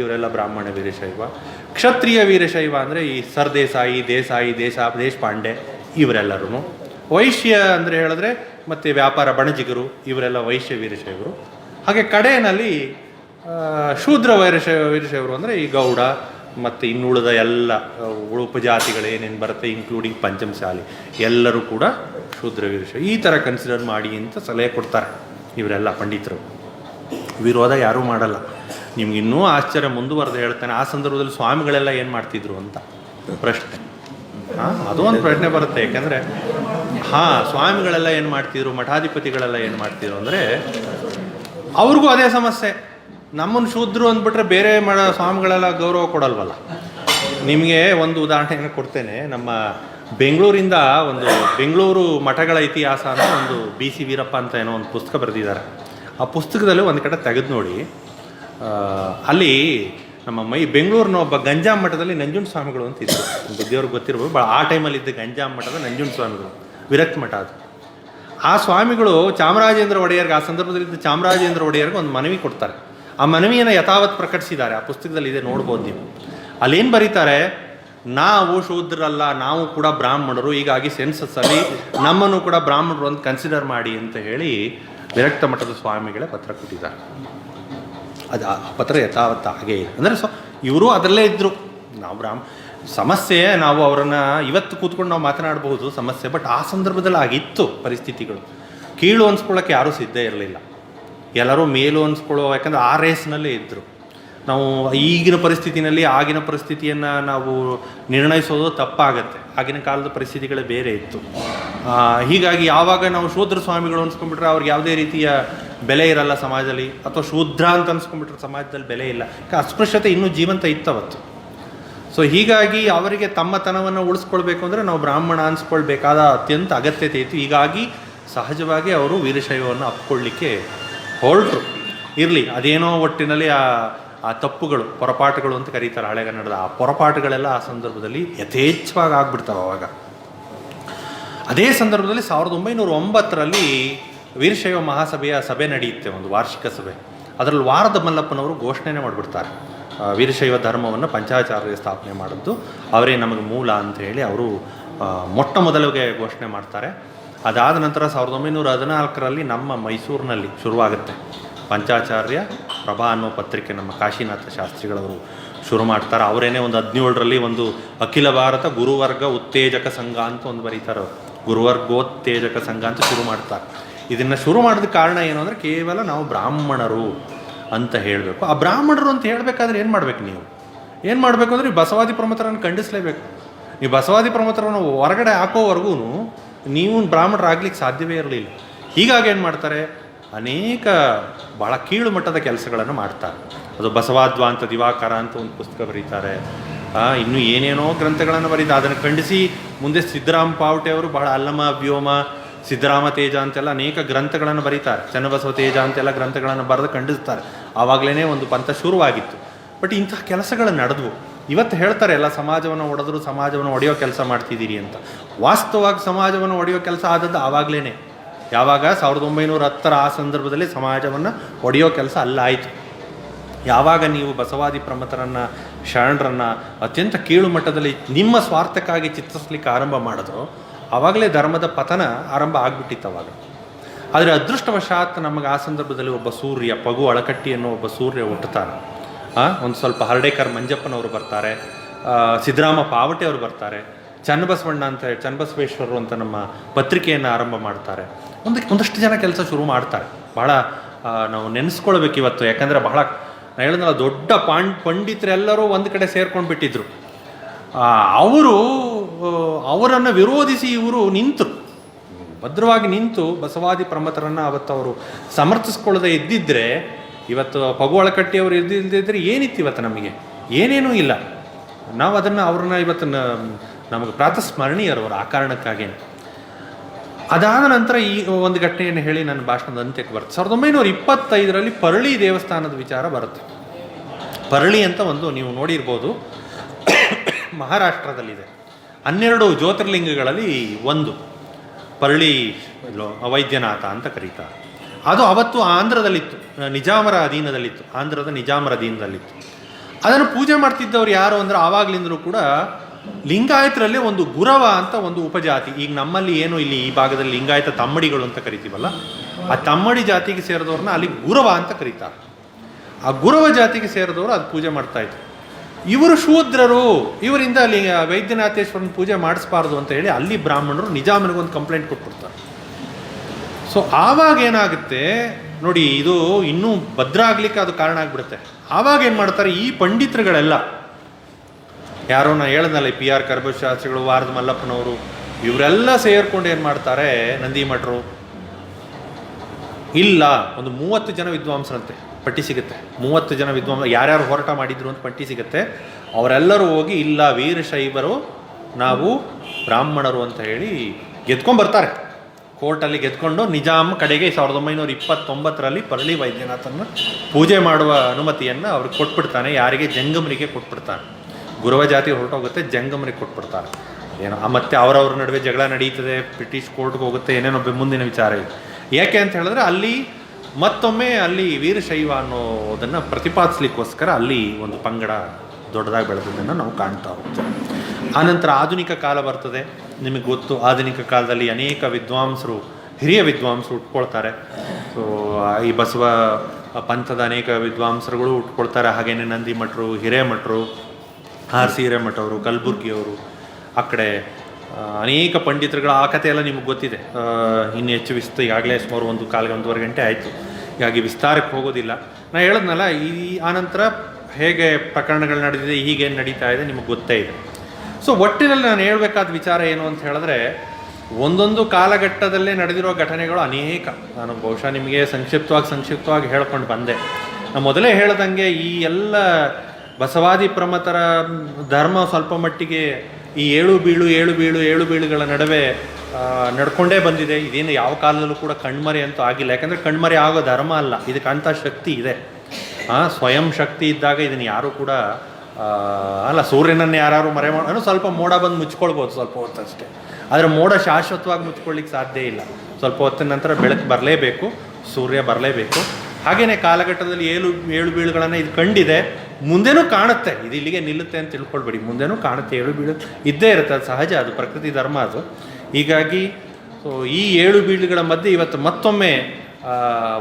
ಇವರೆಲ್ಲ ಬ್ರಾಹ್ಮಣ ವೀರಶೈವ. ಕ್ಷತ್ರಿಯ ವೀರಶೈವ ಅಂದರೆ ಈ ಸರ್ದೇಸಾಯಿ, ದೇಸಾಯಿ, ದೇಶ, ದೇಶಪಾಂಡೆ ಇವರೆಲ್ಲರೂ ವೈಶ್ಯ ಅಂದರೆ ಹೇಳಿದ್ರೆ ಮತ್ತು ವ್ಯಾಪಾರ ಬಣಜಿಗರು ಇವರೆಲ್ಲ ವೈಶ್ಯ ವೀರಶೈವರು. ಹಾಗೆ ಕಡೆಯಲ್ಲಿ ಶೂದ್ರ ವೀರಶೈವ, ವೀರಶೈವರು ಅಂದರೆ ಈ ಗೌಡ ಮತ್ತು ಇನ್ನುಳಿದ ಎಲ್ಲ ಉಪಜಾತಿಗಳು ಏನೇನು ಬರುತ್ತೆ ಇನ್ಕ್ಲೂಡಿಂಗ್ ಪಂಚಮಸಾಲಿ, ಎಲ್ಲರೂ ಕೂಡ ಶೂದ್ರ ವೀರಶೈವ. ಈ ಥರ ಕನ್ಸಿಡರ್ ಮಾಡಿ ಅಂತ ಸಲಹೆ ಕೊಡ್ತಾರೆ ಇವರೆಲ್ಲ ಪಂಡಿತರು. ವಿರೋಧ ಯಾರೂ ಮಾಡಲ್ಲ. ನಿಮ್ಗೆ ಇನ್ನೂ ಆಶ್ಚರ್ಯ ಮುಂದುವರೆದು ಹೇಳ್ತಾನೆ. ಆ ಸಂದರ್ಭದಲ್ಲಿ ಸ್ವಾಮಿಗಳೆಲ್ಲ ಏನು ಮಾಡ್ತಿದ್ರು ಅಂತ? ಪ್ರಶ್ನೆ. ಹಾಂ, ಅದು ಒಂದು ಪ್ರಶ್ನೆ ಬರುತ್ತೆ. ಯಾಕಂದರೆ, ಹಾಂ, ಸ್ವಾಮಿಗಳೆಲ್ಲ ಏನು ಮಾಡ್ತಿದ್ರು? ಮಠಾಧಿಪತಿಗಳೆಲ್ಲ ಏನು ಮಾಡ್ತಿದ್ರು ಅಂದರೆ, ಅವ್ರಿಗೂ ಅದೇ ಸಮಸ್ಯೆ. ನಮ್ಮನ್ನು ಶೂದ್ರು ಅಂದ್ಬಿಟ್ರೆ ಬೇರೆ ಮಠ ಸ್ವಾಮಿಗಳೆಲ್ಲ ಗೌರವ ಕೊಡಲ್ವಲ್ಲ? ನಿಮಗೆ ಒಂದು ಉದಾಹರಣೆಯನ್ನು ಕೊಡ್ತೇನೆ. ನಮ್ಮ ಬೆಂಗಳೂರಿಂದ ಒಂದು ಬೆಂಗಳೂರು ಮಠಗಳ ಇತಿಹಾಸ ಅಂತ ಒಂದು ಬಿ ಸಿ ವೀರಪ್ಪ ಅಂತ ಏನೋ ಒಂದು ಪುಸ್ತಕ ಬರೆದಿದ್ದಾರೆ. ಆ ಪುಸ್ತಕದಲ್ಲಿ ಒಂದು ಕಡೆ ತೆಗೆದು ನೋಡಿ. ಅಲ್ಲಿ ನಮ್ಮ ಮೈ ಬೆಂಗಳೂರಿನ ಒಬ್ಬ ಗಂಜಾಂ ಮಠದಲ್ಲಿ ನಂಜುಂಡ ಸ್ವಾಮಿಗಳು ಅಂತ ಇದ್ದರು ಬುದ್ಧಿಯವ್ರಿಗೆ ಗೊತ್ತಿರ್ಬೋದು ಭಾಳ ಆ ಟೈಮಲ್ಲಿ ಇದ್ದ ಗಂಜಾಂ ಮಠದ ನಂಜುಂಡ ಸ್ವಾಮಿಗಳು, ವಿರಕ್ತ ಮಠ ಅದು. ಆ ಸ್ವಾಮಿಗಳು ಚಾಮರಾಜೇಂದ್ರ ಒಡೆಯರ್ಗೆ, ಆ ಸಂದರ್ಭದಲ್ಲಿ ಇದ್ದ ಚಾಮರಾಜೇಂದ್ರ ಒಡೆಯರ್ಗೆ ಒಂದು ಮನವಿ ಕೊಡ್ತಾರೆ. ಆ ಮನವಿಯನ್ನು ಯಥಾವತ್ ಪ್ರಕಟಿಸಿದ್ದಾರೆ. ಆ ಪುಸ್ತಕದಲ್ಲಿ ಇದೆ, ನೋಡ್ಬೋದು ನೀವು. ಅಲ್ಲೇನು ಬರೀತಾರೆ? ನಾವು ಶೂದ್ರಲ್ಲ ನಾವು ಕೂಡ ಬ್ರಾಹ್ಮಣರು, ಹೀಗಾಗಿ ಸೆನ್ಸಸ್ಸಲ್ಲಿ ನಮ್ಮನ್ನು ಕೂಡ ಬ್ರಾಹ್ಮಣರು ಅಂತ ಕನ್ಸಿಡರ್ ಮಾಡಿ ಅಂತ ಹೇಳಿ ವಿರಕ್ತ ಮಠದ ಸ್ವಾಮಿಗಳೇ ಪತ್ರ ಕೊಟ್ಟಿದ್ದಾರೆ. ಅದು ಆ ಪತ್ರ ಯಥಾವತ್ತ ಹಾಗೆ ಇದೆ ಅಂದರೆ ಸೊ, ಇವರು ಅದರಲ್ಲೇ ಇದ್ದರು ನಾವು ರಾಮ್ ಸಮಸ್ಯೆ ನಾವು ಅವರನ್ನು ಇವತ್ತು ಕೂತ್ಕೊಂಡು ನಾವು ಮಾತನಾಡಬಹುದು ಸಮಸ್ಯೆ ಬಟ್ ಆ ಸಂದರ್ಭದಲ್ಲಿ ಆಗಿತ್ತು ಪರಿಸ್ಥಿತಿಗಳು. ಕೀಳು ಅನ್ಸ್ಕೊಳ್ಳೋಕ್ಕೆ ಯಾರೂ ಸಿದ್ಧ ಇರಲಿಲ್ಲ. ಎಲ್ಲರೂ ಮೇಲು ಅನ್ಸ್ಕೊಳ್ಳೋ, ಯಾಕಂದರೆ ಆ ರೇಸ್ನಲ್ಲೇ ಇದ್ದರು ನಾವು ಈಗಿನ ಪರಿಸ್ಥಿತಿನಲ್ಲಿ ಆಗಿನ ಪರಿಸ್ಥಿತಿಯನ್ನು ನಾವು ನಿರ್ಣಯಿಸೋದು ತಪ್ಪಾಗತ್ತೆ. ಆಗಿನ ಕಾಲದ ಪರಿಸ್ಥಿತಿಗಳೇ ಬೇರೆ ಇತ್ತು. ಹೀಗಾಗಿ ಯಾವಾಗ ನಾವು ಶೂದ್ರ ಸ್ವಾಮಿಗಳು ಅನ್ಸ್ಕೊಂಡ್ಬಿಟ್ರೆ ಅವ್ರಿಗೆ ಯಾವುದೇ ರೀತಿಯ ಬೆಲೆ ಇರಲ್ಲ ಸಮಾಜದಲ್ಲಿ, ಅಥವಾ ಶೂದ್ರ ಅಂತ ಅನ್ಸ್ಕೊಂಡ್ಬಿಟ್ರೆ ಸಮಾಜದಲ್ಲಿ ಬೆಲೆ ಇಲ್ಲ. ಅಸ್ಪೃಶ್ಯತೆ ಇನ್ನೂ ಜೀವಂತ ಇತ್ತವತ್ತು. ಸೊ ಹೀಗಾಗಿ ಅವರಿಗೆ ತಮ್ಮತನವನ್ನು ಉಳಿಸ್ಕೊಳ್ಬೇಕು ಅಂದರೆ ನಾವು ಬ್ರಾಹ್ಮಣ ಅನ್ಸ್ಕೊಳ್ಬೇಕಾದ ಅತ್ಯಂತ ಅಗತ್ಯತೆ ಇತ್ತು. ಹೀಗಾಗಿ ಸಹಜವಾಗಿ ಅವರು ವೀರಶೈವವನ್ನು ಅಪ್ಕೊಳ್ಳಿಕ್ಕೆ ಹೊರಟರು. ಇರಲಿ, ಅದೇನೋ ಒಟ್ಟಿನಲ್ಲಿ ಆ ಆ ತಪ್ಪುಗಳು, ಪೊರಪಾಟುಗಳು ಅಂತ ಕರೀತಾರೆ ಹಳೆಗನ್ನಡದ ಆ ಪೊರಪಾಟುಗಳೆಲ್ಲ ಆ ಸಂದರ್ಭದಲ್ಲಿ ಯಥೇಚ್ಛವಾಗಿ ಆಗ್ಬಿಡ್ತಾವೆ ಅವಾಗ. ಅದೇ ಸಂದರ್ಭದಲ್ಲಿ ಸಾವಿರದ ಒಂಬೈನೂರ ಒಂಬತ್ತರಲ್ಲಿ ವೀರಶೈವ ಮಹಾಸಭೆಯ ಸಭೆ ನಡೆಯುತ್ತೆ, ಒಂದು ವಾರ್ಷಿಕ ಸಭೆ. ಅದರಲ್ಲಿ ವಾರದ ಮಲ್ಲಪ್ಪನವರು ಘೋಷಣೆನೇ ಮಾಡಿಬಿಡ್ತಾರೆ. ವೀರಶೈವ ಧರ್ಮವನ್ನು ಪಂಚಾಚಾರ್ಯ ಸ್ಥಾಪನೆ ಮಾಡಿದ್ದು, ಅವರೇ ನಮಗೆ ಮೂಲ ಅಂತ ಹೇಳಿ ಅವರು ಮೊಟ್ಟ ಮೊದಲಿಗೆ ಘೋಷಣೆ ಮಾಡ್ತಾರೆ. ಅದಾದ ನಂತರ ಸಾವಿರದ ಒಂಬೈನೂರ ಹದಿನಾಲ್ಕರಲ್ಲಿ ನಮ್ಮ ಮೈಸೂರಿನಲ್ಲಿ ಶುರುವಾಗುತ್ತೆ. ಪಂಚಾಚಾರ್ಯ, ಪ್ರಭಾ ಅನ್ನೋ ಪತ್ರಿಕೆ ನಮ್ಮ ಕಾಶಿನಾಥ ಶಾಸ್ತ್ರಿಗಳವರು ಶುರು ಮಾಡ್ತಾರೆ. ಅವರೇನೆ ಒಂದು ಹದಿನೇಳರಲ್ಲಿ ಒಂದು ಅಖಿಲ ಭಾರತ ಗುರುವರ್ಗ ಉತ್ತೇಜಕ ಸಂಘ ಅಂತ ಒಂದು ಬರೀತಾರೆ. ಗುರುವರ್ಗೋತ್ತೇಜಕ ಸಂಘ ಅಂತ ಶುರು ಮಾಡ್ತಾರೆ. ಇದನ್ನು ಶುರು ಮಾಡಿದ ಕಾರಣ ಏನು ಅಂದರೆ ಕೇವಲ ನಾವು ಬ್ರಾಹ್ಮಣರು ಅಂತ ಹೇಳಬೇಕು. ಆ ಬ್ರಾಹ್ಮಣರು ಅಂತ ಹೇಳಬೇಕಾದ್ರೆ ಏನು ಮಾಡಬೇಕು ನೀವು? ಏನು ಮಾಡಬೇಕು ಅಂದರೆ ಈ ಬಸವಾದಿ ಪ್ರಮಥರನ್ನು ಖಂಡಿಸಲೇಬೇಕು. ಈ ಬಸವಾದಿ ಪ್ರಮಥರನ್ನು ಹೊರಗಡೆ ಹಾಕೋವರೆಗೂ ನೀವು ಬ್ರಾಹ್ಮಣರಾಗ್ಲಿಕ್ಕೆ ಸಾಧ್ಯವೇ ಇರಲಿಲ್ಲ. ಹೀಗಾಗಿ ಏನು ಮಾಡ್ತಾರೆ? ಅನೇಕ ಭಾಳ ಕೀಳು ಮಟ್ಟದ ಕೆಲಸಗಳನ್ನು ಮಾಡ್ತಾರೆ. ಅದು ಬಸವಾದ್ವಾಂತ ದಿವಾಕರ ಅಂತ ಒಂದು ಪುಸ್ತಕ ಬರೀತಾರೆ. ಇನ್ನು ಏನೇನೋ ಗ್ರಂಥಗಳನ್ನು ಬರೀತಾರೆ. ಅದನ್ನು ಖಂಡಿಸಿ ಮುಂದೆ ಸಿದ್ದರಾಮ ಪಾವಟೆ ಅವರು ಬಹಳ ಅಲ್ಲಮ ವ್ಯೋಮ ಸಿದ್ದರಾಮ ತೇಜ ಅಂತೆಲ್ಲ ಅನೇಕ ಗ್ರಂಥಗಳನ್ನು ಬರೀತಾರೆ. ಚನ್ನಬಸವ ತೇಜ ಅಂತೆಲ್ಲ ಗ್ರಂಥಗಳನ್ನು ಬರೆದು ಖಂಡಿಸ್ತಾರೆ. ಆವಾಗಲೇ ಒಂದು ಪಂಥ ಶುರುವಾಗಿತ್ತು. ಬಟ್ ಇಂತಹ ಕೆಲಸಗಳು ನಡೆದವು. ಇವತ್ತು ಹೇಳ್ತಾರೆ, ಎಲ್ಲ ಸಮಾಜವನ್ನು ಒಡೆದ್ರು ಸಮಾಜವನ್ನು ಒಡೆಯೋ ಕೆಲಸ ಮಾಡ್ತಿದ್ದೀರಿ ಅಂತ. ವಾಸ್ತವವಾಗಿ ಸಮಾಜವನ್ನು ಒಡೆಯೋ ಕೆಲಸ ಆದದ್ದು ಆವಾಗಲೇ ಯಾವಾಗ? ಸಾವಿರದ ಒಂಬೈನೂರ ಹತ್ತರ ಆ ಸಂದರ್ಭದಲ್ಲಿ ಸಮಾಜವನ್ನು ಒಡೆಯೋ ಕೆಲಸ ಅಲ್ಲಾಯಿತು ಯಾವಾಗ ನೀವು ಬಸವಾದಿ ಪ್ರಮತರನ್ನು, ಶರಣರನ್ನು ಅತ್ಯಂತ ಕೀಳು ಮಟ್ಟದಲ್ಲಿ ನಿಮ್ಮ ಸ್ವಾರ್ಥಕ್ಕಾಗಿ ಚಿತ್ರಿಸ್ಲಿಕ್ಕೆ ಆರಂಭ ಮಾಡಿದ್ರು ಆವಾಗಲೇ ಧರ್ಮದ ಪತನ ಆರಂಭ ಆಗ್ಬಿಟ್ಟಿತ್ತು ಅವಾಗ. ಆದರೆ ಅದೃಷ್ಟವಶಾತ್ ನಮಗೆ ಆ ಸಂದರ್ಭದಲ್ಲಿ ಒಬ್ಬ ಸೂರ್ಯ, ಪಗು ಅಳಕಟ್ಟಿ ಅನ್ನೋ ಒಬ್ಬ ಸೂರ್ಯ ಹುಟ್ಟುತ್ತಾನೆ ಒಂದು ಸ್ವಲ್ಪ ಹರ್ಡೇಕರ್ ಮಂಜಪ್ಪನವರು ಬರ್ತಾರೆ ಸಿದ್ದರಾಮ ಪಾವಟೆ ಅವರು ಬರ್ತಾರೆ, ಚನ್ನಬಸವಣ್ಣ ಅಂತ ಹೇಳಿ, ಚನ್ನಬಸವೇಶ್ವರರು ಅಂತ ನಮ್ಮ ಪತ್ರಿಕೆಯನ್ನು ಆರಂಭ ಮಾಡ್ತಾರೆ. ಒಂದು ಒಂದಷ್ಟು ಜನ ಕೆಲಸ ಶುರು ಮಾಡ್ತಾರೆ. ಬಹಳ ನಾವು ನೆನೆಸ್ಕೊಳ್ಬೇಕು ಇವತ್ತು. ಯಾಕಂದರೆ ಬಹಳ ನಾನು ದೊಡ್ಡ ಪಾಂಡ್, ಪಂಡಿತರೆಲ್ಲರೂ ಒಂದು ಕಡೆ ಸೇರ್ಕೊಂಡು ಬಿಟ್ಟಿದ್ರು ಅವರು ಅವರನ್ನು ವಿರೋಧಿಸಿ ಇವರು ನಿಂತರು ಭದ್ರವಾಗಿ ನಿಂತು ಬಸವಾದಿ ಪ್ರಮತರನ್ನು ಅವತ್ತು ಅವರು ಸಮರ್ಥಿಸ್ಕೊಳ್ಳದೆ ಇದ್ದಿದ್ದರೆ ಇವತ್ತು ಪಗುವಳಕಟ್ಟಿ ಅವರು ಇದ್ದಿದ್ದಿದ್ರೆ ಏನಿತ್ತು ಇವತ್ತು ನಮಗೆ? ಏನೇನೂ ಇಲ್ಲ. ನಾವು ಅದನ್ನು ಅವ್ರನ್ನ ಇವತ್ತು ನಮಗೆ ಪ್ರಾತಸ್ಮರಣೀಯರು ಅವರು ಆ ಕಾರಣಕ್ಕಾಗಿ ಅದಾದ ನಂತರ ಈ ಒಂದು ಘಟನೆಯನ್ನು ಹೇಳಿ ನನ್ನ ಭಾಷಣದ ಅಂತ್ಯಕ್ಕೆ ಬರುತ್ತೆ. ಸಾವಿರದ ಒಂಬೈನೂರ ಇಪ್ಪತ್ತೈದರಲ್ಲಿ ಪರಳಿ ದೇವಸ್ಥಾನದ ವಿಚಾರ ಬರುತ್ತೆ. ಪರಳಿ ಅಂತ ಒಂದು ನೀವು ನೋಡಿರ್ಬೋದು. ಮಹಾರಾಷ್ಟ್ರದಲ್ಲಿದೆ. ಹನ್ನೆರಡು ಜ್ಯೋತಿರ್ಲಿಂಗಗಳಲ್ಲಿ ಒಂದು. ಪರಳಿ ವೈದ್ಯನಾಥ ಅಂತ ಕರೀತಾರೆ. ಅದು ಅವತ್ತು ಆಂಧ್ರದಲ್ಲಿತ್ತು. ನಿಜಾಮರ ಅಧೀನದಲ್ಲಿತ್ತು. ಆಂಧ್ರದ ನಿಜಾಮರ ಅಧೀನದಲ್ಲಿತ್ತು. ಅದನ್ನು ಪೂಜೆ ಮಾಡ್ತಿದ್ದವ್ರು ಯಾರು ಅಂದ್ರೆ ಆವಾಗಲಿಂದಲೂ ಕೂಡ ಲಿಂಗಾಯತರಲ್ಲಿ ಒಂದು ಗುರವ ಅಂತ ಒಂದು ಉಪಜಾತಿ. ಈಗ ನಮ್ಮಲ್ಲಿ ಏನು ಇಲ್ಲಿ ಈ ಭಾಗದಲ್ಲಿ ಲಿಂಗಾಯತ ತಮ್ಮಡಿಗಳು ಅಂತ ಕರಿತೀವಲ್ಲ, ಆ ತಮ್ಮಡಿ ಜಾತಿಗೆ ಸೇರಿದವ್ರನ್ನ ಅಲ್ಲಿ ಗುರವ ಅಂತ ಕರೀತಾರೆ. ಆ ಗುರವ ಜಾತಿಗೆ ಸೇರಿದವರು ಅದು ಪೂಜೆ ಮಾಡ್ತಾ ಇದ್ರು. ಇವರು ಶೂದ್ರರು, ಇವರಿಂದ ಅಲ್ಲಿ ವೈದ್ಯನಾಥೇಶ್ವರನ ಪೂಜೆ ಮಾಡಿಸ್ಬಾರ್ದು ಅಂತ ಹೇಳಿ ಅಲ್ಲಿ ಬ್ರಾಹ್ಮಣರು ನಿಜಾಮನಿಗೊಂದು ಕಂಪ್ಲೇಂಟ್ ಕೊಟ್ಬಿಡ್ತಾರೆ. ಸೊ ಆವಾಗ ಏನಾಗುತ್ತೆ, ನೋಡಿ, ಇದು ಇನ್ನೂ ಭದ್ರ ಆಗ್ಲಿಕ್ಕೆ ಅದು ಕಾರಣ ಆಗ್ಬಿಡುತ್ತೆ. ಆವಾಗ ಏನು ಮಾಡ್ತಾರೆ, ಈ ಪಂಡಿತರುಗಳೆಲ್ಲ, ಯಾರೋ ನಾ ಹೇಳ್ದಲ್ಲ ಪಿ ಆರ್ ಶಾಸ್ತ್ರಿಗಳು, ವಾರದ ಮಲ್ಲಪ್ಪನವರು, ಇವರೆಲ್ಲ ಸೇರ್ಕೊಂಡು ಏನು ಮಾಡ್ತಾರೆ, ನಂದಿ ಮಠರು, ಇಲ್ಲ, ಒಂದು ಮೂವತ್ತು ಜನ ವಿದ್ವಾಂಸರಂತೆ. ಪಟ್ಟಿ ಸಿಗುತ್ತೆ. ಮೂವತ್ತು ಜನ ವಿದ್ವಾಂಸ ಯಾರ್ಯಾರು ಹೋರಾಟ ಮಾಡಿದ್ರು ಅಂತ ಪಟ್ಟಿ ಸಿಗುತ್ತೆ. ಅವರೆಲ್ಲರೂ ಹೋಗಿ ಇಲ್ಲ ವೀರಶೈವರು ನಾವು ಬ್ರಾಹ್ಮಣರು ಅಂತ ಹೇಳಿ ಗೆದ್ಕೊಂಡು ಬರ್ತಾರೆ. ಕೋರ್ಟಲ್ಲಿ ಗೆದ್ಕೊಂಡು ನಿಜಾಮ್ ಕಡೆಗೆ ಸಾವಿರದ ಒಂಬೈನೂರ ಇಪ್ಪತ್ತೊಂಬತ್ತರಲ್ಲಿ ಪರಳಿ ವೈದ್ಯನಾಥನ ಪೂಜೆ ಮಾಡುವ ಅನುಮತಿಯನ್ನು ಅವ್ರಿಗೆ ಕೊಟ್ಬಿಡ್ತಾನೆ. ಯಾರಿಗೆ? ಜಂಗಮರಿಗೆ ಕೊಟ್ಬಿಡ್ತಾನೆ. ಗುರುವ ಜಾತಿ ಹೊರಟೋಗುತ್ತೆ, ಜಂಗಮರಿಗೆ ಕೊಟ್ಬಿಡ್ತಾರೆ ಏನೋ ಮತ್ತೆ ಅವರವ್ರ ನಡುವೆ ಜಗಳ ನಡೀತದೆ. ಬ್ರಿಟಿಷ್ ಕೋರ್ಟ್ಗೆ ಹೋಗುತ್ತೆ. ಏನೇನೋ ಮುಂದಿನ ವಿಚಾರ ಇದೆ. ಯಾಕೆ ಅಂತ ಹೇಳಿದ್ರೆ ಅಲ್ಲಿ ಮತ್ತೊಮ್ಮೆ ಅಲ್ಲಿ ವೀರಶೈವ ಅನ್ನೋದನ್ನು ಪ್ರತಿಪಾದಿಸ್ಲಿಕ್ಕೋಸ್ಕರ ಅಲ್ಲಿ ಒಂದು ಪಂಗಡ ದೊಡ್ಡದಾಗಿ ಬೆಳೆದದನ್ನು ನಾವು ಕಾಣ್ತಾ ಹೋಗ್ತೇವೆ. ಆನಂತರ ಆಧುನಿಕ ಕಾಲ ಬರ್ತದೆ. ನಿಮಗೆ ಗೊತ್ತು, ಆಧುನಿಕ ಕಾಲದಲ್ಲಿ ಅನೇಕ ವಿದ್ವಾಂಸರು, ಹಿರಿಯ ವಿದ್ವಾಂಸರು ಉಟ್ಕೊಳ್ತಾರೆ. ಸೊ ಈ ಬಸವ ಪಂಥದ ಅನೇಕ ವಿದ್ವಾಂಸರುಗಳು ಉಟ್ಕೊಳ್ತಾರೆ. ಹಾಗೆಯೇ ನಂದಿ ಮಠರು, ಹಿರೇಮಠರು, ಆರ್ ಸಿ ಹಿರೇಮಠವರು, ಕಲಬುರ್ಗಿಯವರು, ಆ ಕಡೆ ಅನೇಕ ಪಂಡಿತರುಗಳ ಆ ಕಥೆ ಎಲ್ಲ ನಿಮಗೆ ಗೊತ್ತಿದೆ. ಇನ್ನು ಹೆಚ್ಚು ವಿಸ್ತ, ಈಗಾಗಲೇ ಸುಮಾರು ಒಂದು ಕಾಲಿಗೆ ಒಂದೂವರೆ ಗಂಟೆ ಆಯಿತು. ಹೀಗಾಗಿ ವಿಸ್ತಾರಕ್ಕೆ ಹೋಗೋದಿಲ್ಲ. ನಾನು ಹೇಳದ್ನಲ್ಲ, ಈ ಆನಂತರ ಹೇಗೆ ಪ್ರಕರಣಗಳು ನಡೆದಿದೆ ಹೀಗೇನು ನಡೀತಾ ಇದೆ, ನಿಮಗೆ ಗೊತ್ತೇ ಇದೆ. ಸೊ ಒಟ್ಟಿನಲ್ಲಿ ನಾನು ಹೇಳಬೇಕಾದ ವಿಚಾರ ಏನು ಅಂತ ಹೇಳಿದ್ರೆ, ಒಂದೊಂದು ಕಾಲಘಟ್ಟದಲ್ಲೇ ನಡೆದಿರೋ ಘಟನೆಗಳು ಅನೇಕ. ನಾನು ಬಹುಶಃ ನಿಮಗೆ ಸಂಕ್ಷಿಪ್ತವಾಗಿ ಸಂಕ್ಷಿಪ್ತವಾಗಿ ಹೇಳ್ಕೊಂಡು ಬಂದೆ. ನಾನು ಮೊದಲೇ ಹೇಳ್ದಂಗೆ ಈ ಎಲ್ಲ ಬಸವಾದಿ ಪ್ರಮತರ ಧರ್ಮ ಸ್ವಲ್ಪ ಮಟ್ಟಿಗೆ ಈ ಏಳು ಬೀಳು ಏಳು ಬೀಳು, ಏಳು ಬೀಳುಗಳ ನಡುವೆ ನಡ್ಕೊಂಡೇ ಬಂದಿದೆ. ಇದೇನು ಯಾವ ಕಾಲದಲ್ಲೂ ಕೂಡ ಕಣ್ಮರೆ ಅಂತೂ ಆಗಿಲ್ಲ. ಯಾಕಂದರೆ ಕಣ್ಮರೆ ಆಗೋ ಧರ್ಮ ಅಲ್ಲ. ಇದಕ್ಕೆ ಅಂಥ ಶಕ್ತಿ ಇದೆ. ಸ್ವಯಂ ಶಕ್ತಿ ಇದ್ದಾಗ ಇದನ್ನು ಯಾರೂ ಕೂಡ ಅಲ್ಲ, ಸೂರ್ಯನನ್ನು ಯಾರು ಮರೆ ಮಾಡೋ ಸ್ವಲ್ಪ ಮೋಡ ಬಂದು ಮುಚ್ಕೊಳ್ಬೋದು ಸ್ವಲ್ಪ ಹೊತ್ತಷ್ಟೇ. ಆದರೆ ಮೋಡ ಶಾಶ್ವತವಾಗಿ ಮುಚ್ಕೊಳ್ಳಿಕ್ಕೆ ಸಾಧ್ಯ ಇಲ್ಲ. ಸ್ವಲ್ಪ ಹೊತ್ತಿನ ನಂತರ ಬೆಳಕು ಬರಲೇಬೇಕು. ಸೂರ್ಯ ಬರಲೇಬೇಕು. ಹಾಗೆಯೇ ಕಾಲಘಟ್ಟದಲ್ಲಿ ಏಳು ಏಳು ಬೀಳುಗಳನ್ನು ಇದು ಕಂಡಿದೆ. ಮುಂದೆನೂ ಕಾಣುತ್ತೆ. ಇದು ಇಲ್ಲಿಗೆ ನಿಲ್ಲುತ್ತೆ ಅಂತ ತಿಳ್ಕೊಳ್ಬೇಡಿ. ಮುಂದೆನೂ ಕಾಣುತ್ತೆ. ಏಳು ಬೀಳು ಇದ್ದೇ ಇರುತ್ತೆ. ಅದು ಸಹಜ. ಅದು ಪ್ರಕೃತಿ ಧರ್ಮ ಅದು. ಹೀಗಾಗಿ, ಸೊ, ಈ ಏಳು ಬೀಳುಗಳ ಮಧ್ಯೆ ಇವತ್ತು ಮತ್ತೊಮ್ಮೆ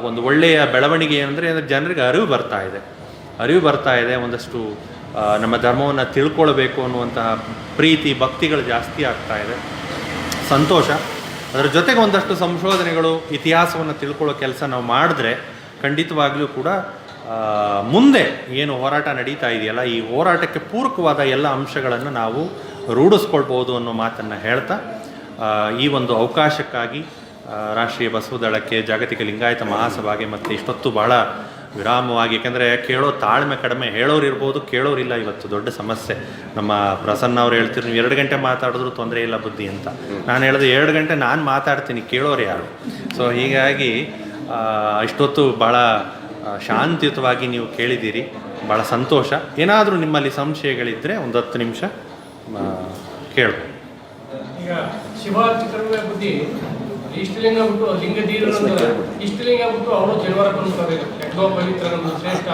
ಒಂದು ಒಳ್ಳೆಯ ಬೆಳವಣಿಗೆ ಏನಂದರೆ ಅಂದರೆ ಜನರಿಗೆ ಅರಿವು ಬರ್ತಾ ಇದೆ. ಅರಿವು ಬರ್ತಾ ಇದೆ. ಒಂದಷ್ಟು ನಮ್ಮ ಧರ್ಮವನ್ನು ತಿಳ್ಕೊಳ್ಬೇಕು ಅನ್ನುವಂತಹ ಪ್ರೀತಿ, ಭಕ್ತಿಗಳು ಜಾಸ್ತಿ ಆಗ್ತಾ ಇದೆ. ಸಂತೋಷ. ಅದರ ಜೊತೆಗೆ ಒಂದಷ್ಟು ಸಂಶೋಧನೆಗಳು, ಇತಿಹಾಸವನ್ನು ತಿಳ್ಕೊಳ್ಳೋ ಕೆಲಸ ನಾವು ಮಾಡಿದ್ರೆ ಖಂಡಿತವಾಗ್ಲೂ ಕೂಡ ಮುಂದೆ ಏನು ಹೋರಾಟ ನಡೀತಾ ಇದೆಯಲ್ಲ, ಈ ಹೋರಾಟಕ್ಕೆ ಪೂರಕವಾದ ಎಲ್ಲ ಅಂಶಗಳನ್ನು ನಾವು ರೂಢಿಸ್ಕೊಳ್ಬೋದು ಅನ್ನೋ ಮಾತನ್ನು ಹೇಳ್ತಾ ಈ ಒಂದು ಅವಕಾಶಕ್ಕಾಗಿ ರಾಷ್ಟ್ರೀಯ ಬಸವ ದಳಕ್ಕೆ, ಜಾಗತಿಕ ಲಿಂಗಾಯತ ಮಹಾಸಭಾಗೆ ಮತ್ತು ಇಷ್ಟೊತ್ತು ಬಹಳ ವಿರಾಮವಾಗಿ, ಯಾಕೆಂದರೆ ಕೇಳೋ ತಾಳ್ಮೆ ಕಡಿಮೆ, ಹೇಳೋರು ಇರ್ಬೋದು ಕೇಳೋರಿಲ್ಲ ಇವತ್ತು, ದೊಡ್ಡ ಸಮಸ್ಯೆ. ನಮ್ಮ ಪ್ರಸನ್ನ ಅವ್ರು ಹೇಳ್ತಿರು ನೀವು ಎರಡು ಗಂಟೆ ಮಾತಾಡಿದ್ರು ತೊಂದರೆ ಇಲ್ಲ ಬುದ್ಧಿ ಅಂತ. ನಾನು ಹೇಳಿದೆ, ಎರಡು ಗಂಟೆ ನಾನು ಮಾತಾಡ್ತೀನಿ, ಕೇಳೋರು ಯಾರು? ಸೊ ಹೀಗಾಗಿ ಇಷ್ಟೊತ್ತು ಭಾಳ ಶಾಂತಿಯುತವಾಗಿ ನೀವು ಕೇಳಿದ್ದೀರಿ. ಭಾಳ ಸಂತೋಷ. ಏನಾದರೂ ನಿಮ್ಮಲ್ಲಿ ಸಂಶಯಗಳಿದ್ದರೆ ಒಂದು ಹತ್ತು ನಿಮಿಷ ಕೇಳು. ಈಗ ಶಿವ ಚಿತ್ರಗಳ ಬುದ್ಧಿ ಇಷ್ಟಲಿಂಗ ಬಿಟ್ಟು ಲಿಂಗ ಧೀರ ಇಷ್ಟಲಿಂಗ ಬಿಟ್ಟು ಅವರು ಜನವರ ಬಂದ್ತಾರೆ ಎಷ್ಟೋ ಪವಿತ್ರ ಶ್ರೇಷ್ಠ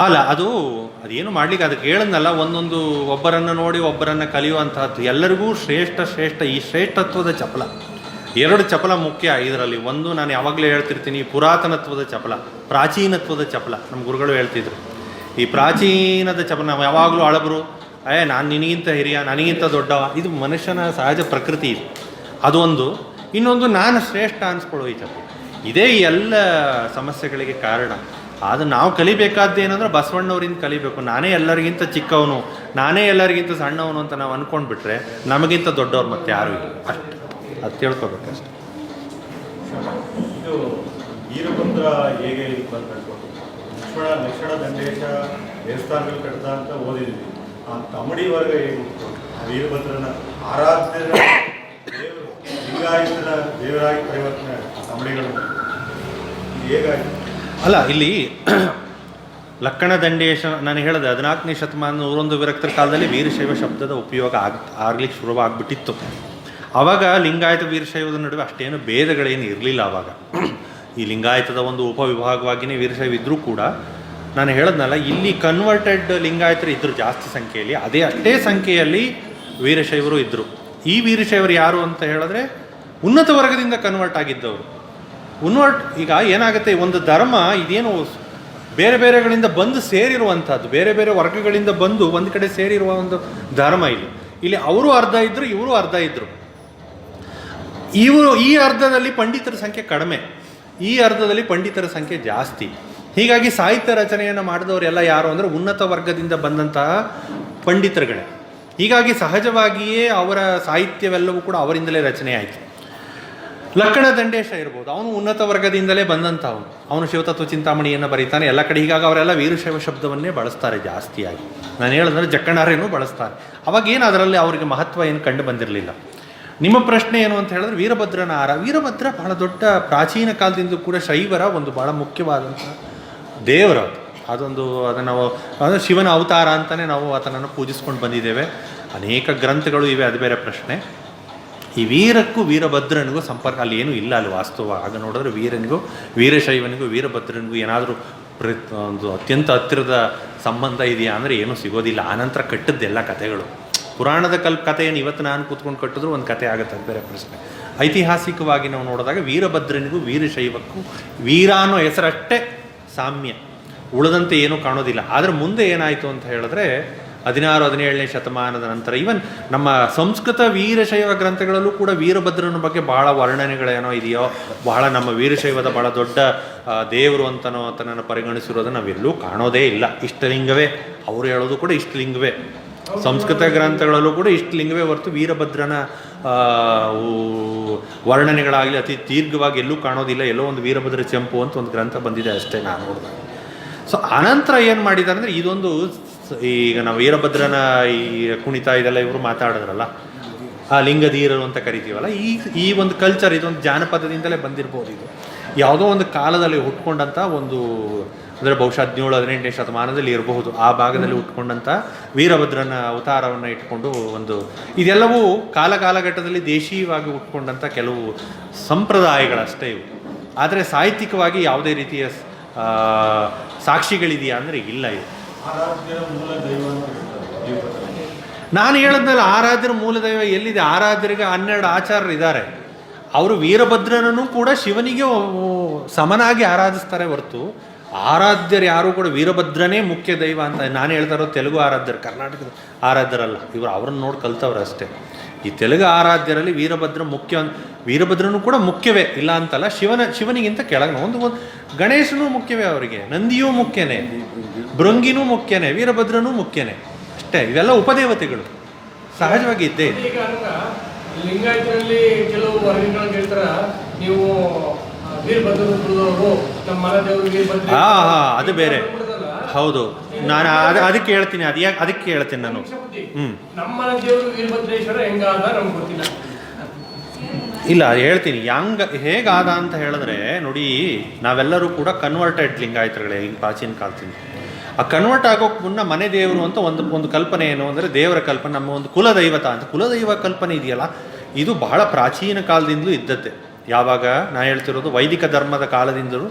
ಅಲ್ಲ ಅದು ಅದೇನು ಮಾಡ್ಲಿಕ್ಕೆ ಅದಕ್ಕೆ ಹೇಳದ್ನಲ್ಲ ಒಂದೊಂದು ಒಬ್ಬರನ್ನು ನೋಡಿ ಒಬ್ಬರನ್ನು ಕಲಿಯುವಂತಹದ್ದು ಎಲ್ಲರಿಗೂ ಶ್ರೇಷ್ಠ ಶ್ರೇಷ್ಠ ಈ ಶ್ರೇಷ್ಠತ್ವದ ಚಪಲ. ಎರಡು ಚಪಲ ಮುಖ್ಯ ಇದರಲ್ಲಿ ಒಂದು ನಾನು ಯಾವಾಗಲೂ ಹೇಳ್ತಿರ್ತೀನಿ, ಪುರಾತನತ್ವದ ಚಪಲ, ಪ್ರಾಚೀನತ್ವದ ಚಪಲ, ನಮ್ಮ ಗುರುಗಳು ಹೇಳ್ತಿದ್ರು. ಈ ಪ್ರಾಚೀನದ ಚಪಲ ನಾವು ಯಾವಾಗಲೂ ಅಳಬರು ಅಯ್ಯ ನಾನು ನಿನಗಿಂತ ಹಿರಿಯ, ನನಗಿಂತ ದೊಡ್ಡವ, ಇದು ಮನುಷ್ಯನ ಸಹಜ ಪ್ರಕೃತಿ ಇದು. ಅದೊಂದು ಇನ್ನೊಂದು ನಾನು ಶ್ರೇಷ್ಠ ಅನ್ಸ್ಕೊಳ್ಳೋ ಈ ಚಪಲ. ಇದೇ ಎಲ್ಲ ಸಮಸ್ಯೆಗಳಿಗೆ ಕಾರಣ. ಅದು ನಾವು ಕಲಿಬೇಕಾದ್ದು ಏನಂದ್ರೆ ಬಸವಣ್ಣವರಿಂದ ಕಲಿಬೇಕು. ನಾನೇ ಎಲ್ಲರಿಗಿಂತ ಚಿಕ್ಕವನು, ನಾನೇ ಎಲ್ಲರಿಗಿಂತ ಸಣ್ಣವನು ಅಂತ ನಾವು ಅಂದ್ಕೊಂಡ್ಬಿಟ್ರೆ ನಮಗಿಂತ ದೊಡ್ಡವ್ರು ಮತ್ತೆ ಯಾರು ಇಲ್ಲ. ಅಷ್ಟೆ. ಅದು ತಿಳ್ಕೊಬೇಕಷ್ಟೆ. ಇದು ವೀರಭದ್ರ ಹೇಗೆ ಇಲ್ಲಿ ಬಂದ್ಬಿಟ್ಟು ಲಕ್ಷ್ಮಣ ಲಕ್ಷಣ ದಂಡೇಶ ದೇವಸ್ಥಾನಗಳು ಕಟ್ಟ ಅಂತ ಓದಿದ್ವಿ. ಆ ತಮಡಿ ವರ್ಗ ಹೇಗೆ ವೀರಭದ್ರನ ಆರಾಧ್ಯ ದೇವರು ಲಿಂಗಾಯತರ ದೇವರಾಗಿ ಪರಿವರ್ತನೆ ತಮಡಿಗಳು ಇದು ಅಲ್ಲ ಇಲ್ಲಿ ಲಕ್ಕಣ ದಂಡೇಶ ನಾನು ಹೇಳಿದೆ ಹದಿನಾಲ್ಕನೇ ಶತಮಾನ ನೂರೊಂದು ವಿರಕ್ತರ ಕಾಲದಲ್ಲಿ ವೀರಶೈವ ಶಬ್ದದ ಉಪಯೋಗ ಆಗ್ ಆಗ್ಲಿಕ್ಕೆ ಶುರುವಾಗ್ಬಿಟ್ಟಿತ್ತು. ಆವಾಗ ಲಿಂಗಾಯತ ವೀರಶೈವದ ನಡುವೆ ಅಷ್ಟೇನು ಭೇದಗಳೇನು ಇರಲಿಲ್ಲ ಆವಾಗ ಈ ಲಿಂಗಾಯತದ ಒಂದು ಉಪವಿಭಾಗವಾಗಿಯೇ ವೀರಶೈವ ಇದ್ದರೂ ಕೂಡ ನಾನು ಹೇಳದ್ನಲ್ಲ, ಇಲ್ಲಿ ಕನ್ವರ್ಟೆಡ್ ಲಿಂಗಾಯತರು ಇದ್ದರು ಜಾಸ್ತಿ ಸಂಖ್ಯೆಯಲ್ಲಿ, ಅದೇ ಅಷ್ಟೇ ಸಂಖ್ಯೆಯಲ್ಲಿ ವೀರಶೈವರು ಇದ್ದರು ಈ ವೀರಶೈವರು ಯಾರು ಅಂತ ಹೇಳಿದ್ರೆ ಉನ್ನತ ವರ್ಗದಿಂದ ಕನ್ವರ್ಟ್ ಆಗಿದ್ದವರು. ಉನ್ವರ್ಟ್ ಈಗ ಏನಾಗುತ್ತೆ, ಒಂದು ಧರ್ಮ ಇದೇನು ಬೇರೆ ಬೇರೆಗಳಿಂದ ಬಂದು ಸೇರಿರುವಂಥದ್ದು, ಬೇರೆ ಬೇರೆ ವರ್ಗಗಳಿಂದ ಬಂದು ಒಂದು ಕಡೆ ಸೇರಿರುವ ಒಂದು ಧರ್ಮ ಇಲ್ಲಿ. ಇಲ್ಲಿ ಅವರು ಅರ್ಧ ಇದ್ದರು ಇವರು ಅರ್ಧ ಇದ್ದರು ಇವರು ಈ ಅರ್ಧದಲ್ಲಿ ಪಂಡಿತರ ಸಂಖ್ಯೆ ಕಡಿಮೆ. ಈ ಅರ್ಧದಲ್ಲಿ ಪಂಡಿತರ ಸಂಖ್ಯೆ ಜಾಸ್ತಿ. ಹೀಗಾಗಿ ಸಾಹಿತ್ಯ ರಚನೆಯನ್ನು ಮಾಡಿದವರೆಲ್ಲ ಯಾರು ಅಂದರೆ ಉನ್ನತ ವರ್ಗದಿಂದ ಬಂದಂತಹ ಪಂಡಿತರುಗಳೇ. ಹೀಗಾಗಿ ಸಹಜವಾಗಿಯೇ ಅವರ ಸಾಹಿತ್ಯವೆಲ್ಲವೂ ಕೂಡ ಅವರಿಂದಲೇ ರಚನೆ ಆಯಿತು. ಲಕ್ಕಣ ದಂಡೇಶ ಇರ್ಬೋದು. ಅವನು ಉನ್ನತ ವರ್ಗದಿಂದಲೇ ಬಂದಂಥವನು. ಅವನು ಶಿವತತ್ವ ಚಿಂತಾಮಣಿಯನ್ನು ಬರೀತಾನೆ. ಎಲ್ಲ ಕಡೆ ಹೀಗಾಗಿ ಅವರೆಲ್ಲ ವೀರಶೈವ ಶಬ್ದವನ್ನೇ ಬಳಸ್ತಾರೆ ಜಾಸ್ತಿಯಾಗಿ. ನಾನು ಹೇಳಿದ್ರೆ ಜಕ್ಕಣಾರೇನು ಬಳಸ್ತಾರೆ. ಅವಾಗ ಏನು ಅದರಲ್ಲಿ ಅವರಿಗೆ ಮಹತ್ವ ಏನು ಕಂಡು ಬಂದಿರಲಿಲ್ಲ. ನಿಮ್ಮ ಪ್ರಶ್ನೆ ಏನು ಅಂತ ಹೇಳಿದ್ರೆ ವೀರಭದ್ರನ ಆರ ವೀರಭದ್ರ ಬಹಳ ದೊಡ್ಡ ಪ್ರಾಚೀನ ಕಾಲದಿಂದಲೂ ಕೂಡ ಶೈವರ ಒಂದು ಬಹಳ ಮುಖ್ಯವಾದಂಥ ದೇವರ ಅದು. ಅದೊಂದು ಅದನ್ನು ನಾವು, ಅದು ಶಿವನ ಅವತಾರ ಅಂತಲೇ ನಾವು ಆತನನ್ನು ಪೂಜಿಸ್ಕೊಂಡು ಬಂದಿದ್ದೇವೆ. ಅನೇಕ ಗ್ರಂಥಗಳು ಇವೆ, ಅದು ಬೇರೆ ಪ್ರಶ್ನೆ. ಈ ವೀರಕ್ಕೂ ವೀರಭದ್ರನಿಗೂ ಸಂಪರ್ಕ ಅಲ್ಲಿ ಏನೂ ಇಲ್ಲ ಅಲ್ಲಿ ವಾಸ್ತವ. ಆಗ ನೋಡಿದ್ರೆ ವೀರನಿಗೂ, ವೀರಶೈವನಿಗೂ, ವೀರಭದ್ರನಿಗೂ ಏನಾದರೂ ಪ್ರ ಒಂದು ಅತ್ಯಂತ ಹತ್ತಿರದ ಸಂಬಂಧ ಇದೆಯಾ ಅಂದರೆ ಏನೂ ಸಿಗೋದಿಲ್ಲ. ಆನಂತರ ಕಟ್ಟದ್ದೆಲ್ಲ ಕಥೆಗಳು. ಪುರಾಣದ ಕಲ್ಪ ಕಥೆಯನ್ನು ಇವತ್ತು ನಾನು ಕೂತ್ಕೊಂಡು ಕಟ್ಟಿದ್ರು ಒಂದು ಕಥೆ ಆಗುತ್ತೆ, ಅದು ಬೇರೆ ಪ್ರಶ್ನೆ. ಐತಿಹಾಸಿಕವಾಗಿ ನಾವು ನೋಡಿದಾಗ ವೀರಭದ್ರನಿಗೂ ವೀರಶೈವಕ್ಕೂ ವೀರ ಅನ್ನೋ ಹೆಸರಷ್ಟೇ ಸಾಮ್ಯ. ಉಳಿದಂತೆ ಏನೂ ಕಾಣೋದಿಲ್ಲ. ಆದರೆ ಮುಂದೆ ಏನಾಯಿತು ಅಂತ ಹೇಳಿದ್ರೆ ಹದಿನಾರು, ಹದಿನೇಳನೇ ಶತಮಾನದ ನಂತರ ಈವನ್ ನಮ್ಮ ಸಂಸ್ಕೃತ ವೀರಶೈವ ಗ್ರಂಥಗಳಲ್ಲೂ ಕೂಡ ವೀರಭದ್ರನ ಬಗ್ಗೆ ಬಹಳ ವರ್ಣನೆಗಳೇನೋ ಇದೆಯೋ, ಬಹಳ ನಮ್ಮ ವೀರಶೈವದ ಬಹಳ ದೊಡ್ಡ ದೇವರು ಅಂತನೋ ನಾನು ಪರಿಗಣಿಸಿರೋದನ್ನು ನಾವೆಲ್ಲೂ ಕಾಣೋದೇ ಇಲ್ಲ. ಇಷ್ಟಲಿಂಗವೇ. ಅವರು ಹೇಳೋದು ಕೂಡ ಇಷ್ಟಲಿಂಗವೇ. ಸಂಸ್ಕೃತ ಗ್ರಂಥಗಳಲ್ಲೂ ಕೂಡ ಇಷ್ಟು ಲಿಂಗವೇ ಹೊರತು ವೀರಭದ್ರನ ವರ್ಣನೆಗಳಾಗಲಿ ಅತಿ ದೀರ್ಘವಾಗಿ ಎಲ್ಲೂ ಕಾಣೋದಿಲ್ಲ, ಎಲ್ಲೋ ಒಂದು ವೀರಭದ್ರ ಚೆಂಪು ಅಂತ ಒಂದು ಗ್ರಂಥ ಬಂದಿದೆ ಅಷ್ಟೇ ನಾನು ನೋಡಿದಾಗ ಸೊ ಅನಂತರ ಏನು ಮಾಡಿದ್ದಾರೆ ಅಂದರೆ ಇದೊಂದು ಈಗ ನಾವು ವೀರಭದ್ರನ ಈ ಕುಣಿತ ಇದೆಲ್ಲ ಇವರು ಮಾತಾಡಿದ್ರಲ್ಲ, ಆ ಲಿಂಗಧೀರರು ಅಂತ ಕರಿತೀವಲ್ಲ, ಈ ಈ ಒಂದು ಕಲ್ಚರ್ ಇದೊಂದು ಜಾನಪದದಿಂದಲೇ ಬಂದಿರ್ಬೋದು ಇದು. ಯಾವುದೋ ಒಂದು ಕಾಲದಲ್ಲಿ ಹುಟ್ಕೊಂಡಂಥ ಒಂದು ಅಂದರೆ ಬಹುಶಃ ಹದಿನೇಳು ಹದಿನೆಂಟನೇ ಶತಮಾನದಲ್ಲಿ ಇರಬಹುದು. ಆ ಭಾಗದಲ್ಲಿ ಹುಟ್ಕೊಂಡಂಥ ವೀರಭದ್ರನ ಅವತಾರವನ್ನು ಇಟ್ಕೊಂಡು ಒಂದು ಇದೆಲ್ಲವೂ ಕಾಲ ಕಾಲಘಟ್ಟದಲ್ಲಿ ದೇಶೀಯವಾಗಿ ಹುಟ್ಕೊಂಡಂಥ ಕೆಲವು ಸಂಪ್ರದಾಯಗಳಷ್ಟೇ ಇವು. ಆದರೆ ಸಾಹಿತ್ಯಿಕವಾಗಿ ಯಾವುದೇ ರೀತಿಯ ಸಾಕ್ಷಿಗಳಿದೆಯಾ ಅಂದರೆ ಇಲ್ಲ ಇದು. ನಾನು ಹೇಳದ್ನಲ್ಲ ಆರಾಧ್ಯರ ಮೂಲ ದೈವ ಎಲ್ಲಿದೆ? ಆರಾಧ್ಯರಿಗೆ ಹನ್ನೆರಡು ಆಚಾರ್ಯರು ಇದ್ದಾರೆ. ಅವರು ವೀರಭದ್ರನನ್ನು ಕೂಡ ಶಿವನಿಗೆ ಸಮನಾಗಿ ಆರಾಧಿಸ್ತಾರೆ ಹೊರತು ಆರಾಧ್ಯರು ಯಾರೂ ಕೂಡ ವೀರಭದ್ರನೇ ಮುಖ್ಯ ದೈವ ಅಂತ ನಾನು ಹೇಳ್ತಾ ಇರೋ ತೆಲುಗು ಆರಾಧ್ಯರು, ಕರ್ನಾಟಕದ ಆರಾಧ್ಯರಲ್ಲ, ಇವರು ಅವ್ರನ್ನ ನೋಡಿ ಕಲ್ತವ್ರು ಅಷ್ಟೇ. ಈ ತೆಲುಗು ಆರಾಧ್ಯರಲ್ಲಿ ವೀರಭದ್ರ ಮುಖ್ಯ ವೀರಭದ್ರನು ಕೂಡ ಮುಖ್ಯವೇ, ಇಲ್ಲ ಅಂತಲ್ಲ, ಶಿವನ, ಶಿವನಿಗಿಂತ ಕೆಳಗೆ ಒಂದು ಒಂದು, ಗಣೇಶನೂ ಮುಖ್ಯವೇ ಅವರಿಗೆ, ನಂದಿಯೂ ಮುಖ್ಯನೇ, ಭೃಂಗಿನೂ ಮುಖ್ಯನೇ, ವೀರಭದ್ರನೂ ಮುಖ್ಯನೇ, ಅಷ್ಟೇ, ಇವೆಲ್ಲ ಉಪದೇವತೆಗಳು, ಸಹಜವಾಗಿ ಇದ್ದೇ ಲಿಂಗಾಯತರಲ್ಲಿ ಕೆಲವು ನೀವು ಹಾ ಹಾ ಅದು ಬೇರೆ. ಹೌದು. ನಾನು ಅದು ಅದಕ್ಕೆ ಹೇಳ್ತೀನಿ ಅದು ಯಾಕೆ ಅದಕ್ಕೆ ಹೇಳ್ತೀನಿ ನಾನು. ಹ್ಞೂ ಇಲ್ಲ ಅದು ಹೇಳ್ತೀನಿ. ಹಂಗ ಹೇಗಾದ ಅಂತ ಹೇಳಿದ್ರೆ ನೋಡಿ ನಾವೆಲ್ಲರೂ ಕೂಡ ಕನ್ವರ್ಟೆಡ್ ಲಿಂಗಾಯತರುಗಳೇ ಈಗ ಪ್ರಾಚೀನ ಕಾಲದಿಂದ. ಆ ಕನ್ವರ್ಟ್ ಆಗೋಕೆ ಮುನ್ನ ಮನೆ ದೇವರು ಅಂತ ಒಂದು ಒಂದು ಕಲ್ಪನೆ ಏನು ಅಂದರೆ ದೇವರ ಕಲ್ಪನೆ ನಮ್ಮ ಒಂದು ಕುಲದೈವತ ಅಂತ. ಕುಲದೈವ ಕಲ್ಪನೆ ಇದೆಯಲ್ಲ? ಇದು ಬಹಳ ಪ್ರಾಚೀನ ಕಾಲದಿಂದಲೂ ಇದ್ದದ್ದೇ. ಯಾವಾಗ? ನಾ ಹೇಳ್ತಿರೋದು ವೈದಿಕ ಧರ್ಮದ ಕಾಲದಿಂದಲೂ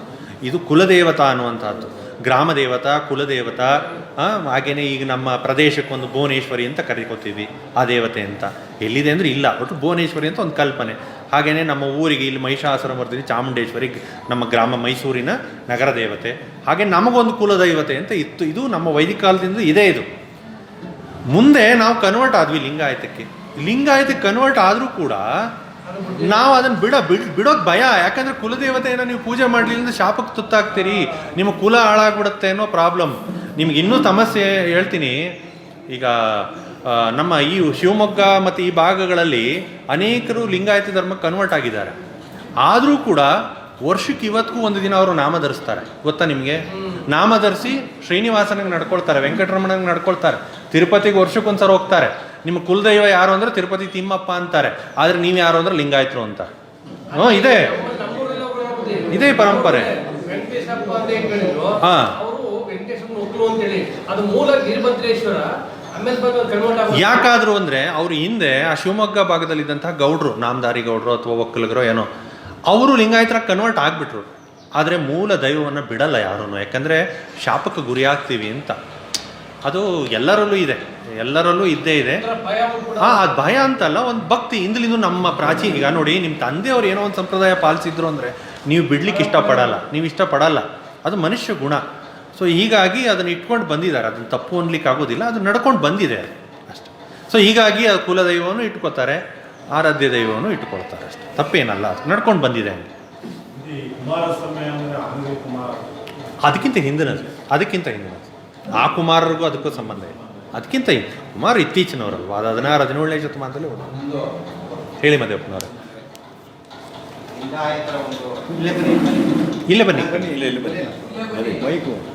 ಇದು ಕುಲದೇವತ ಅನ್ನುವಂಥದ್ದು. ಗ್ರಾಮ ದೇವತಾ ಕುಲದೇವತ ಹಾಗೆಯೇ ಈಗ ನಮ್ಮ ಪ್ರದೇಶಕ್ಕೊಂದು ಭುವನೇಶ್ವರಿ ಅಂತ ಕರಿಕೋತೀವಿ ಆ ದೇವತೆ ಅಂತ. ಎಲ್ಲಿದೆ ಅಂದರೆ ಇಲ್ಲ, ಒಟ್ಟು ಭುವನೇಶ್ವರಿ ಅಂತ ಒಂದು ಕಲ್ಪನೆ. ಹಾಗೆಯೇ ನಮ್ಮ ಊರಿಗೆ ಇಲ್ಲಿ ಮಹಿಷಾಸುರಮರ್ದಿನಿ ಚಾಮುಂಡೇಶ್ವರಿ ನಮ್ಮ ಗ್ರಾಮ ಮೈಸೂರಿನ ನಗರ ದೇವತೆ. ಹಾಗೆ ನಮಗೊಂದು ಕುಲದೈವತೆ ಅಂತ ಇತ್ತು. ಇದು ನಮ್ಮ ವೈದಿಕ ಕಾಲದಿಂದ ಇದೆ ಇದು. ಮುಂದೆ ನಾವು ಕನ್ವರ್ಟ್ ಆದ್ವಿ ಲಿಂಗಾಯತಕ್ಕೆ. ಲಿಂಗಾಯತಕ್ಕೆ ಕನ್ವರ್ಟ್ ಆದರೂ ಕೂಡ ನಾವು ಅದನ್ನು ಬಿಡ, ಬಿಡ್, ಬಿಡೋಕೆ ಭಯ. ಯಾಕಂದ್ರೆ ಕುಲದೇವತೆಯನ್ನು ನೀವು ಪೂಜೆ ಮಾಡಲಿಲ್ಲ ಅಂದ್ರೆ ಶಾಪಕ್ಕೆ ತುತ್ತಾಗ್ತೀರಿ. ನಿಮ್ಮ ಕುಲ ಹಾಳಾಗ್ಬಿಡುತ್ತೆ ಅನ್ನೋ ಪ್ರಾಬ್ಲಮ್. ನಿಮ್ಗೆ ಇನ್ನೂ ಸಮಸ್ಯೆ ಹೇಳ್ತೀನಿ. ಈಗ ನಮ್ಮ ಈ ಶಿವಮೊಗ್ಗ ಮತ್ತು ಈ ಭಾಗಗಳಲ್ಲಿ ಅನೇಕರು ಲಿಂಗಾಯತ ಧರ್ಮಕ್ಕೆ ಕನ್ವರ್ಟ್ ಆಗಿದ್ದಾರೆ. ಆದರೂ ಕೂಡ ವರ್ಷಕ್ಕೆ ಇವತ್ತಿಗೂ ಒಂದು ದಿನ ಅವರು ನಾಮ ಧರಿಸ್ತಾರೆ. ಗೊತ್ತಾ ನಿಮಗೆ? ನಾಮ ಧರಿಸಿ ಶ್ರೀನಿವಾಸನಿಗೆ ನಡ್ಕೊಳ್ತಾರೆ, ವೆಂಕಟರಮಣನಿಗೆ ನಡ್ಕೊಳ್ತಾರೆ, ತಿರುಪತಿಗೆ ವರ್ಷಕ್ಕೊಂದ್ಸಲ ಹೋಗ್ತಾರೆ. ನಿಮ್ಮ ಕುಲದೈವ ಯಾರು ಅಂದ್ರೆ ತಿರುಪತಿ ತಿಮ್ಮಪ್ಪ ಅಂತಾರೆ. ಆದ್ರೆ ನೀವು ಯಾರು ಅಂದ್ರೆ ಲಿಂಗಾಯತರು ಅಂತ. ಹ್ಞೂ ಇದೆ. ಇದೇ ಪರಂಪರೆ. ಹಾಂ. ಯಾಕಾದ್ರು ಅಂದ್ರೆ ಅವ್ರು ಹಿಂದೆ ಆ ಶಿವಮೊಗ್ಗ ಭಾಗದಲ್ಲಿದ್ದಂತಹ ಗೌಡ್ರು ನಾಮದಾರಿ ಗೌಡ್ರು ಅಥವಾ ಒಕ್ಕಲಿಗರು ಏನೋ ಅವರು ಲಿಂಗಾಯತರ ಕನ್ವರ್ಟ್ ಆಗ್ಬಿಟ್ರು. ಆದರೆ ಮೂಲ ದೈವವನ್ನು ಬಿಡಲ್ಲ ಯಾರೂ ಯಾಕಂದರೆ ಶಾಪಕ್ಕೆ ಗುರಿಯಾಗ್ತೀವಿ ಅಂತ. ಅದು ಎಲ್ಲರಲ್ಲೂ ಇದೆ. ಎಲ್ಲರಲ್ಲೂ ಇದ್ದೇ ಇದೆ. ಹಾಂ ಭಯ ಕೂಡ ಹಾ ಅದು ಭಯ ಅಂತಲ್ಲ ಒಂದು ಭಕ್ತಿ. ಇಂದಲಿಂದು ನಮ್ಮ ಪ್ರಾಚೀನ ಈಗ ನೋಡಿ ನಿಮ್ಮ ತಂದೆಯವ್ರು ಏನೋ ಒಂದು ಸಂಪ್ರದಾಯ ಪಾಲಿಸಿದ್ರು ಅಂದರೆ ನೀವು ಬಿಡ್ಲಿಕ್ಕೆ ಇಷ್ಟಪಡಲ್ಲ ನೀವು ಇಷ್ಟಪಡಲ್ಲ. ಅದು ಮನುಷ್ಯ ಗುಣ. ಸೊ ಹೀಗಾಗಿ ಅದನ್ನು ಇಟ್ಕೊಂಡು ಬಂದಿದ್ದಾರೆ. ಅದನ್ನು ತಪ್ಪು ಅನ್ಲಿಕ್ಕೆ ಆಗೋದಿಲ್ಲ ಅದು ನಡ್ಕೊಂಡು ಬಂದಿದೆ ಅದು. ಅಷ್ಟೆ. ಸೊ ಹೀಗಾಗಿ ಆ ಕುಲದೈವವನ್ನು ಇಟ್ಕೋತಾರೆ ಆರಾಧ್ಯ ದೈವವನ್ನು ಇಟ್ಕೊಳ್ತಾರೆ ಅಷ್ಟೆ. ತಪ್ಪೇನಲ್ಲ ಅದು ನಡ್ಕೊಂಡು ಬಂದಿದೆ ಅದಕ್ಕಿಂತ ಹಿಂದಿನದು ಅದಕ್ಕಿಂತ ಹಿಂದಿನದು. ಆ ಕುಮಾರರಿಗೂ ಅದಕ್ಕೂ ಸಂಬಂಧ ಇದೆ ಅದಕ್ಕಿಂತ ಕುಮಾರ್ ಇತ್ತೀಚಿನವರಲ್ವ? ಅದು ಹದಿನಾರು ಹದಿನೇಳನೇ ಶತಮಾನದಲ್ಲಿ ಹೋದ. ಹೇಳಿ ಮದೇವಪ್ಪನವ್ರೆ ಇಲ್ಲೇ ಬನ್ನಿ. ಇಲ್ಲ ಇಲ್ಲ ಬನ್ನಿ. ಬೈಕು